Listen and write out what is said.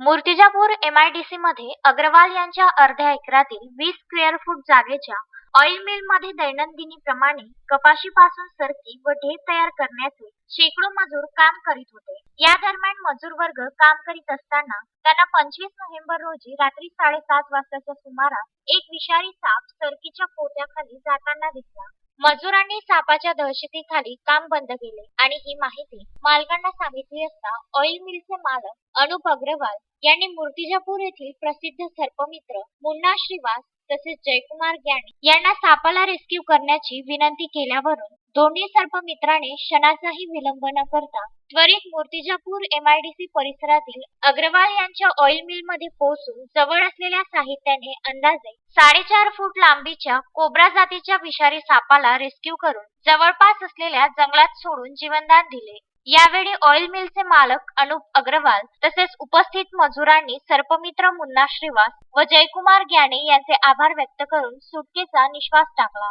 Murtijapur MIDC मध्ये अग्रवाल यांच्या अर्ध्या एकरातील वीस स्क्वेअर फूट जागेच्या ऑइल मिलमध्ये दैनंदिनीप्रमाणे कपाशीपासून सरकी व ढेप तयार करण्याचे शेकडो मजूर काम करीत होते. या दरम्यान मजूर वर्ग काम करीत असताना त्यांना पंचवीस नोव्हेंबर रोजी रात्री साडेसात वाजताच्या सुमारास एक विषारी साप सरकीच्या पोत्याखाली जाताना दिसला. मजुरांनी सापाच्या दहशतीखाली काम बंद केले आणि ही माहिती मालकांना सांगितली असता ऑइल मिलचे मालक अनुप अग्रवाल यांनी मूर्तिजापूर येथील प्रसिद्ध सर्पमित्र मुन्ना श्रीवास तसेच जयकुमार ग्याणी यांना सापाला रेस्क्यू करण्याची विनंती केल्यावरून दोन्ही सर्पमित्राने क्षणाचाही विलंब न करता त्वरित मूर्तिजापूर एमआयडीसी परिसरातील अग्रवाल यांच्या ऑइल मिलमध्ये पोहोचून जवळ असलेल्या साहित्याने अंदाजे साडेचार फूट लांबीच्या कोब्रा जातीच्या विषारी सापाला रेस्क्यू करून जवळपास असलेल्या जंगलात सोडून जीवनदान दिले. यावेळी ऑइल मिलचे मालक अनुप अग्रवाल तसेच उपस्थित मजुरांनी सर्पमित्र मुन्ना श्रीवास व जयकुमार ग्याने यांचे आभार व्यक्त करून सुटकेचा निश्वास टाकला.